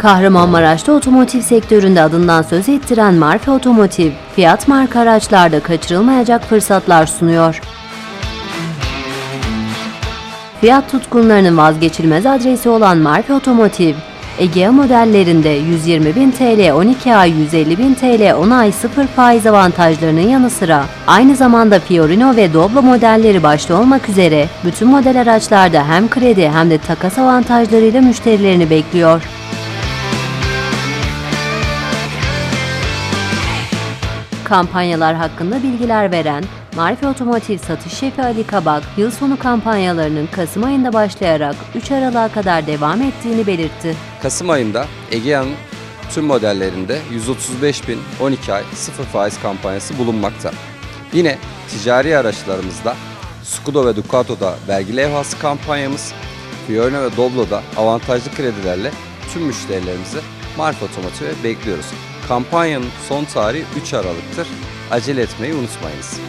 Kahramanmaraş'ta otomotiv sektöründe adından söz ettiren Marfe Otomotiv, Fiat marka araçlarda kaçırılmayacak fırsatlar sunuyor. Fiyat tutkunlarının vazgeçilmez adresi olan Marfe Otomotiv, Egea modellerinde 120.000 TL 12 ay 150.000 TL 10 ay 0 faiz avantajlarının yanı sıra aynı zamanda Fiorino ve Doblo modelleri başta olmak üzere bütün model araçlarda hem kredi hem de takas avantajlarıyla müşterilerini bekliyor. Kampanyalar hakkında bilgiler veren Marife Otomotiv satış şefi Ali Kabak, yıl sonu kampanyalarının Kasım ayında başlayarak 3 Aralık'a kadar devam ettiğini belirtti. Kasım ayında Egea'nın tüm modellerinde 135 bin 12 ay 0 faiz kampanyası bulunmakta. Yine ticari araçlarımızda Scudo ve Ducato'da vergi levhası kampanyamız, Fiorino ve Doblo'da avantajlı kredilerle tüm müşterilerimizi Marif Otomotiv'e bekliyoruz. Kampanyanın son tarihi 3 Aralık'tır. Acele etmeyi unutmayınız.